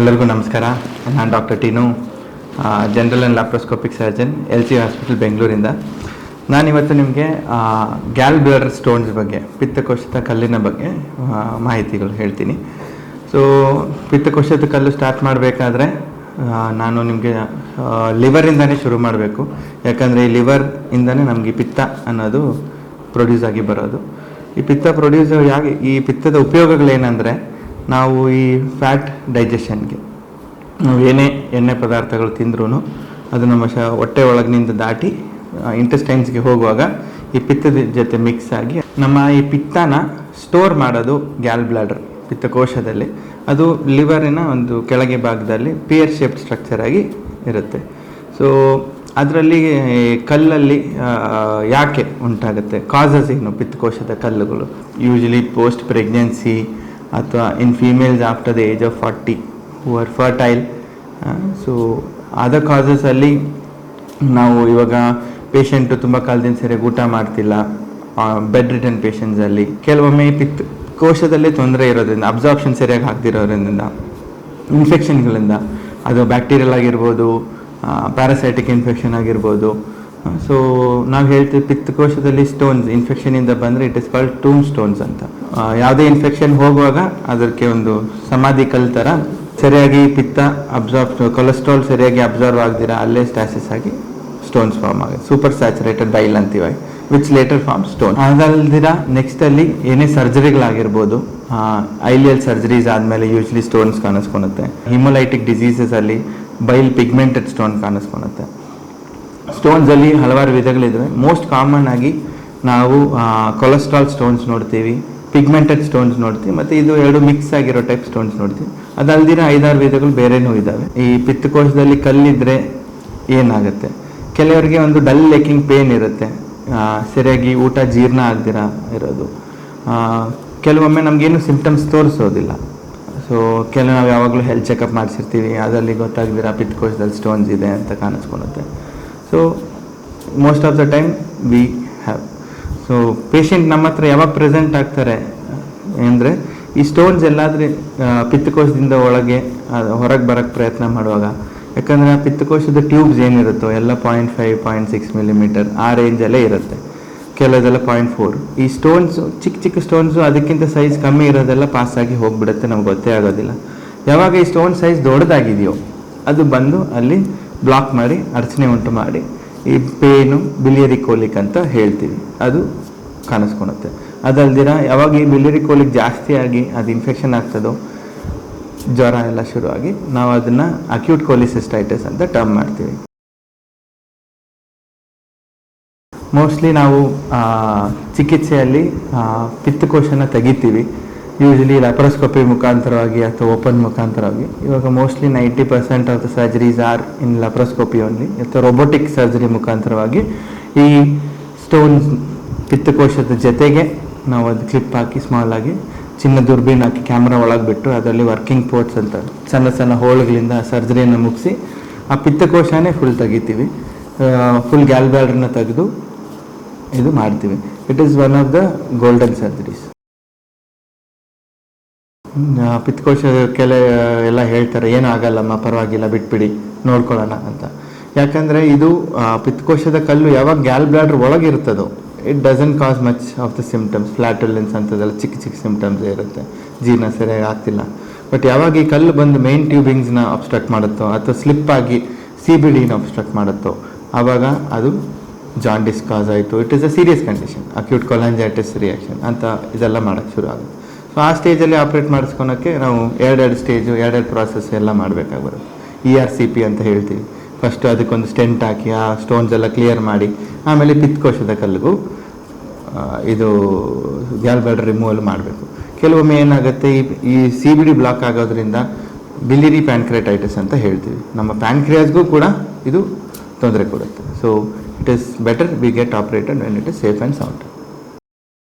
ಎಲ್ಲರಿಗೂ ನಮಸ್ಕಾರ. ನಾನು doctor Teenu general and laparoscopic surgeon L C hospital ಬೆಂಗಳೂರಿಂದ ನಾನಿವತ್ತು ನಿಮಗೆ ಗ್ಯಾಲ್ ಬ್ಲಡರ್ ಸ್ಟೋನ್ಸ್ ಬಗ್ಗೆ, ಪಿತ್ತಕೋಶದ ಕಲ್ಲಿನ ಬಗ್ಗೆ ಮಾಹಿತಿಗಳು ಹೇಳ್ತೀನಿ. ಸೊ ಪಿತ್ತಕೋಶದ ಕಲ್ಲು ಸ್ಟಾರ್ಟ್ ಮಾಡಬೇಕಾದ್ರೆ ನಾನು ನಿಮಗೆ ಲಿವರಿಂದನೇ ಶುರು ಮಾಡಬೇಕು. ಯಾಕಂದರೆ ಈ ಲಿವರ್ ಇಂದನೇ ನಮಗೆ ಪಿತ್ತ ಅನ್ನೋದು ಪ್ರೊಡ್ಯೂಸ್ ಆಗಿ ಬರೋದು. ಈ ಪಿತ್ತ ಪ್ರೊಡ್ಯೂಸ್ ಯಾಕೆ ಈ ಪಿತ್ತದ ಉಪಯೋಗಗಳೇನೆಂದರೆ ನಾವು ಈ ಫ್ಯಾಟ್ ಡೈಜೆಷನ್ಗೆ ನಾವು ಏನೇ ಎಣ್ಣೆ ಪದಾರ್ಥಗಳು ತಿಂದ್ರೂ ಅದು ನಮ್ಮ ಶ, ಹೊಟ್ಟೆ ಒಳಗಿನಿಂದ ದಾಟಿ ಇಂಟೆಸ್ಟೈನ್ಸ್ಗೆ ಹೋಗುವಾಗ ಈ ಪಿತ್ತದ ಜೊತೆ ಮಿಕ್ಸ್ ಆಗಿ ನಮ್ಮ ಈ ಪಿತ್ತನ ಸ್ಟೋರ್ ಮಾಡೋದು ಗ್ಯಾಲ್ ಬ್ಲಾಡರ್ ಪಿತ್ತಕೋಶದಲ್ಲಿ. ಅದು ಲಿವರಿನ ಒಂದು ಕೆಳಗೆ ಭಾಗದಲ್ಲಿ ಪಿಯರ್ ಶೇಪ್ ಸ್ಟ್ರಕ್ಚರ್ ಆಗಿ ಇರುತ್ತೆ. ಸೊ ಅದರಲ್ಲಿ ಕಲ್ಲಲ್ಲಿ ಯಾಕೆ ಉಂಟಾಗುತ್ತೆ? ಕಾಸಸ್ ಏನು? ಪಿತ್ತಕೋಶದ ಕಲ್ಲುಗಳು. ಯೂಶಲಿ ಪೋಸ್ಟ್ ಪ್ರೆಗ್ನೆನ್ಸಿ ಅಥವಾ in females after the age of forty who are fertile so other ಕಾಸಸಲ್ಲಿ ನಾವು ಇವಾಗ ಪೇಷಂಟು ತುಂಬ ಕಾಲದಿಂದ ಸರಿಯಾಗಿ ಊಟ ಮಾಡ್ತಿಲ್ಲ ಬೆಡ್ ರಿಟರ್ನ್ ಪೇಷಂಟ್ಸಲ್ಲಿ ಕೆಲವೊಮ್ಮೆ ಪಿತ್ ಕೋಶದಲ್ಲಿ ತೊಂದರೆ ಇರೋದ್ರಿಂದ ಅಬ್ಸಾರ್ಪ್ಷನ್ ಸರಿಯಾಗಿ ಆಗ್ದಿರೋದ್ರಿಂದ ಇನ್ಫೆಕ್ಷನ್ಗಳಿಂದ ಅದು ಬ್ಯಾಕ್ಟೀರಿಯಲ್ ಆಗಿರ್ಬೋದು ಪ್ಯಾರಾಸೈಟಿಕ್ ಇನ್ಫೆಕ್ಷನ್ ಆಗಿರ್ಬೋದು ಸೊ ನಾವು ಹೇಳ್ತೀವಿ ಪಿತ್ತಕೋಶದಲ್ಲಿ ಸ್ಟೋನ್ಸ್ ಇನ್ಫೆಕ್ಷನಿಂದ ಬಂದರೆ it is called tomb stones ಅಂತ ಯಾವುದೇ ಇನ್ಫೆಕ್ಷನ್ ಹೋಗುವಾಗ ಅದಕ್ಕೆ ಒಂದು ಸಮಾಧಿ ಕಲ್ ಥರ ಸರಿಯಾಗಿ ಪಿತ್ತ ಅಬ್ಸಾರ್ಬ್ ಕೊಲೆಸ್ಟ್ರಾಲ್ ಸರಿಯಾಗಿ ಅಬ್ಸಾರ್ವ್ ಆಗ್ದಿರ ಅಲ್ಲೇ ಸ್ಟ್ಯಾಸಿಸ್ ಆಗಿ ಸ್ಟೋನ್ಸ್ ಫಾರ್ಮ್ ಆಗುತ್ತೆ. ಸೂಪರ್ ಸ್ಯಾಚುರೇಟೆಡ್ ಬೈಲ್ ಅಂತೀವಿ ವಿಚ್ ಲೇಟರ್ ಫಾರ್ಮ್ ಸ್ಟೋನ್ ಅದಲ್ದಿರ ನೆಕ್ಸ್ಟ್ ಅಲ್ಲಿ ಏನೇ ಸರ್ಜರಿಗಳಾಗಿರ್ಬೋದು ಐಲಿಯಲ್ ಸರ್ಜರೀಸ್ ಆದಮೇಲೆ ಯೂಶ್ವಲಿ ಸ್ಟೋನ್ಸ್ ಕಾಣಿಸ್ಕೊಳುತ್ತೆ ಹಿಮೊಲೈಟಿಕ್ ಡಿಸೀಸಸ್ ಅಲ್ಲಿ ಬೈಲ್ ಪಿಗ್ಮೆಂಟೆಡ್ ಸ್ಟೋನ್ ಕಾಣಿಸ್ಕೊಳುತ್ತೆ ಸ್ಟೋನ್ಸ್ ಅಲ್ಲಿ ಹಲವಾರು ವಿಧಗಳಿದ್ದಾವೆ. ಮೋಸ್ಟ್ ಕಾಮನ್ ಆಗಿ ನಾವು ಕೊಲೆಸ್ಟ್ರಾಲ್ ಸ್ಟೋನ್ಸ್ ನೋಡ್ತೀವಿ ಪಿಗ್ಮೆಂಟೆಡ್ ಸ್ಟೋನ್ಸ್ ನೋಡ್ತೀವಿ, ಮತ್ತು ಇದು ಎರಡು ಮಿಕ್ಸ್ ಆಗಿರೋ ಟೈಪ್ ಸ್ಟೋನ್ಸ್ ನೋಡ್ತೀವಿ. ಅದಲ್ದಿರ ಐದಾರು ವಿಧಗಳು ಬೇರೆನೂ ಇದ್ದಾವೆ. ಈ ಪಿತ್ತಕೋಶದಲ್ಲಿ ಕಲ್ಲಿದ್ದರೆ ಏನಾಗುತ್ತೆ? ಕೆಲವರಿಗೆ ಒಂದು ಡಲ್ ಲೇಕಿಂಗ್ ಪೇನ್ ಇರುತ್ತೆ. ಸರಿಯಾಗಿ ಊಟ ಜೀರ್ಣ ಆಗ್ದಿರ ಇರೋದು. ಕೆಲವೊಮ್ಮೆ ನಮಗೇನು ಸಿಂಪ್ಟಮ್ಸ್ ತೋರಿಸೋದಿಲ್ಲ. ಸೊ ಕೆಲವು ನಾವು ಯಾವಾಗಲೂ ಹೆಲ್ತ್ ಚೆಕಪ್ ಮಾಡಿಸಿರ್ತೀವಿ. ಅದರಲ್ಲಿ ಗೊತ್ತಾಗದಿರ ಪಿತ್ತಕೋಶದಲ್ಲಿ ಸ್ಟೋನ್ಸ್ ಇದೆ ಅಂತ ಕಾಣಿಸ್ಕೊಳುತ್ತೆ. So most of the time we have so patient ನಮ್ಮ ಹತ್ರ ಯಾವಾಗ ಪ್ರೆಸೆಂಟ್ ಆಗ್ತಾರೆ, ಅಂದರೆ ಈ ಸ್ಟೋನ್ಸ್ ಎಲ್ಲಾದ್ರೆ ಪಿತ್ತಕೋಶದಿಂದ ಒಳಗೆ ಹೊರಗೆ ಬರೋಕ್ಕೆ ಪ್ರಯತ್ನ ಮಾಡುವಾಗ. ಯಾಕಂದರೆ ಆ ಪಿತ್ತಕೋಶದ ಟ್ಯೂಬ್ಸ್ ಏನಿರುತ್ತೋ, ಎಲ್ಲ point five point six millimetre ಆ ರೇಂಜಲ್ಲೇ ಇರುತ್ತೆ. ಕೆಲವೆಲ್ಲ ಪಾಯಿಂಟ್ ಫೋರ್ ಈ ಸ್ಟೋನ್ಸು ಚಿಕ್ಕ ಚಿಕ್ಕ ಸ್ಟೋನ್ಸು ಅದಕ್ಕಿಂತ ಸೈಜ್ ಕಮ್ಮಿ ಇರೋದೆಲ್ಲ ಪಾಸ್ ಆಗಿ ಹೋಗ್ಬಿಡುತ್ತೆ, ನಮ್ಗೆ ಗೊತ್ತೇ ಆಗೋದಿಲ್ಲ. ಯಾವಾಗ ಈ ಸ್ಟೋನ್ ಸೈಜ್ ದೊಡ್ಡದಾಗಿದೆಯೋ, ಅದು ಬಂದು ಅಲ್ಲಿ ಬ್ಲಾಕ್ ಮಾಡಿ ಅಡಚಣೆ ಉಂಟು ಮಾಡಿ, ಈ ಪೇನು ಬಿಲಿಯರಿ ಕೋಲಿಕ್ ಅಂತ ಹೇಳ್ತೀವಿ. ಅದು ಕಾಣಿಸ್ಕೊಳುತ್ತೆ ಅದಲ್ದಿರ ಯಾವಾಗ ಈ ಬಿಲಿಯರಿ ಕೋಲಿಕ್ ಆಗಿ ಅದು ಇನ್ಫೆಕ್ಷನ್ ಆಗ್ತದೋ, ಜ್ವರ ಎಲ್ಲ ಶುರುವಾಗಿ ನಾವು ಅದನ್ನು ಅಕ್ಯೂಟ್ ಕೋಲಿಸಿಸ್ಟೈಟಿಸ್ ಅಂತ ಟರ್ಮ್ ಮಾಡ್ತೀವಿ. ಮೋಸ್ಟ್ಲಿ ನಾವು ಚಿಕಿತ್ಸೆಯಲ್ಲಿ ಪಿತ್ತಕೋಶನ ತೆಗಿತೀವಿ. ಯೂಶಲಿ ಲ್ಯಾಪ್ರೋಸ್ಕೋಪಿ ಮುಖಾಂತರವಾಗಿ ಅಥವಾ ಓಪನ್ ಮುಖಾಂತರವಾಗಿ. ಇವಾಗ mostly ninety percent of the surgeries are in laparoscopy only ಅಥವಾ ರೊಬೋಟಿಕ್ ಸರ್ಜರಿ ಮುಖಾಂತರವಾಗಿ. ಈ ಸ್ಟೋನ್ಸ್ ಪಿತ್ತಕೋಶದ ಜೊತೆಗೆ ನಾವು ಅದು ಕ್ಲಿಪ್ ಹಾಕಿ ಸ್ಮಾಲ್ ಆಗಿ ಚಿನ್ನ ದುರ್ಬೀನ್ ಹಾಕಿ ಕ್ಯಾಮ್ರಾ ಒಳಗೆ ಬಿಟ್ಟು ಅದರಲ್ಲಿ ವರ್ಕಿಂಗ್ ಪೋರ್ಟ್ಸ್ ಅಂತ ಸಣ್ಣ ಸಣ್ಣ ಹೋಳುಗಳಿಂದ ಸರ್ಜರಿಯನ್ನು ಮುಗಿಸಿ ಆ ಪಿತ್ತಕೋಶನೇ ಫುಲ್ ತೆಗಿತೀವಿ. ಫುಲ್ ಗ್ಯಾಲ್ಬ್ಯಾಡ್ರನ್ನ ತೆಗೆದು ಇದು ಮಾಡ್ತೀವಿ. It is one of the golden surgeries ಪಿತ್ಕೋಶ ಕೆಲ ಎಲ್ಲ ಹೇಳ್ತಾರೆ ಏನೂ ಆಗಲ್ಲಮ್ಮ ಪರವಾಗಿಲ್ಲ, ಬಿಟ್ಬಿಡಿ, ನೋಡ್ಕೊಳ್ಳೋಣ ಅಂತ. ಯಾಕಂದರೆ ಇದು ಪಿತ್ಕೋಶದ ಕಲ್ಲು ಯಾವಾಗ Gyal ಬ್ಲಾಡ್ರ್ ಒಳಗಿರ್ತದೋ it doesn't cause much of the symptoms flatulence ಅಂತದೆಲ್ಲ ಚಿಕ್ಕ ಚಿಕ್ಕ ಸಿಮ್ಟಮ್ಸ್ ಇರುತ್ತೆ. ಜೀರ್ಣ ಸರಿಯಾಗಿ ಆಗ್ತಿಲ್ಲ. ಬಟ್ ಯಾವಾಗ ಈ ಕಲ್ಲು ಬಂದು ಮೇನ್ ಟ್ಯೂಬಿಂಗ್ಸ್ನ ಅಬ್ಸ್ಟ್ರಕ್ಟ್ ಮಾಡುತ್ತೋ, ಅಥವಾ ಸ್ಲಿಪ್ ಆಗಿ ಸಿ ಬಿ ಡಿನ ಅಬ್ಸ್ಟ್ರಕ್ಟ್ ಮಾಡುತ್ತೋ ಆವಾಗ ಅದು ಜಾಂಡಿಸ್ ಕಾಸ್ ಆಯಿತು. It is a serious condition acute cholangitis reaction ಅಂತ ಇದೆಲ್ಲ ಮಾಡೋಕ್ಕೆ ಶುರು ಆಗುತ್ತೆ. ಸೊ ಆ ಸ್ಟೇಜಲ್ಲಿ ಆಪ್ರೇಟ್ ಮಾಡಿಸ್ಕೊಳಕ್ಕೆ ನಾವು ಎರಡೆರಡು ಸ್ಟೇಜು, ಎರಡೆರಡು ಪ್ರಾಸೆಸ್ ಎಲ್ಲ ಮಾಡಬೇಕಾಗಿ ಬರುತ್ತೆ ಇ ಆರ್ ಸಿ ಪಿ ಅಂತ ಹೇಳ್ತೀವಿ. ಫಸ್ಟು ಅದಕ್ಕೊಂದು ಸ್ಟೆಂಟ್ ಹಾಕಿ, ಆ ಸ್ಟೋನ್ಸ್ ಎಲ್ಲ ಕ್ಲಿಯರ್ ಮಾಡಿ, ಆಮೇಲೆ ಪಿತ್ಕೋಶದ ಕಲ್ಲಿಗೂ ಇದು ಬ್ಯಾಡ್ರ್ ರಿಮೂವಲ್ ಮಾಡಬೇಕು. ಕೆಲವೊಮ್ಮೆ ಏನಾಗುತ್ತೆ, ಈ ಈ ಸಿ ಬಿ ಡಿ ಬ್ಲಾಕ್ ಆಗೋದ್ರಿಂದ ಬಿಲಿರಿ ಪ್ಯಾನ್ಕ್ರೆಟೈಟಿಸ್ ಅಂತ ಹೇಳ್ತೀವಿ. ನಮ್ಮ ಪ್ಯಾನ್ಕ್ರಿಯಾಸ್ಗೂ ಕೂಡ ಇದು ತೊಂದರೆ ಕೊಡುತ್ತೆ. So it is better we get operated and it is safe and sound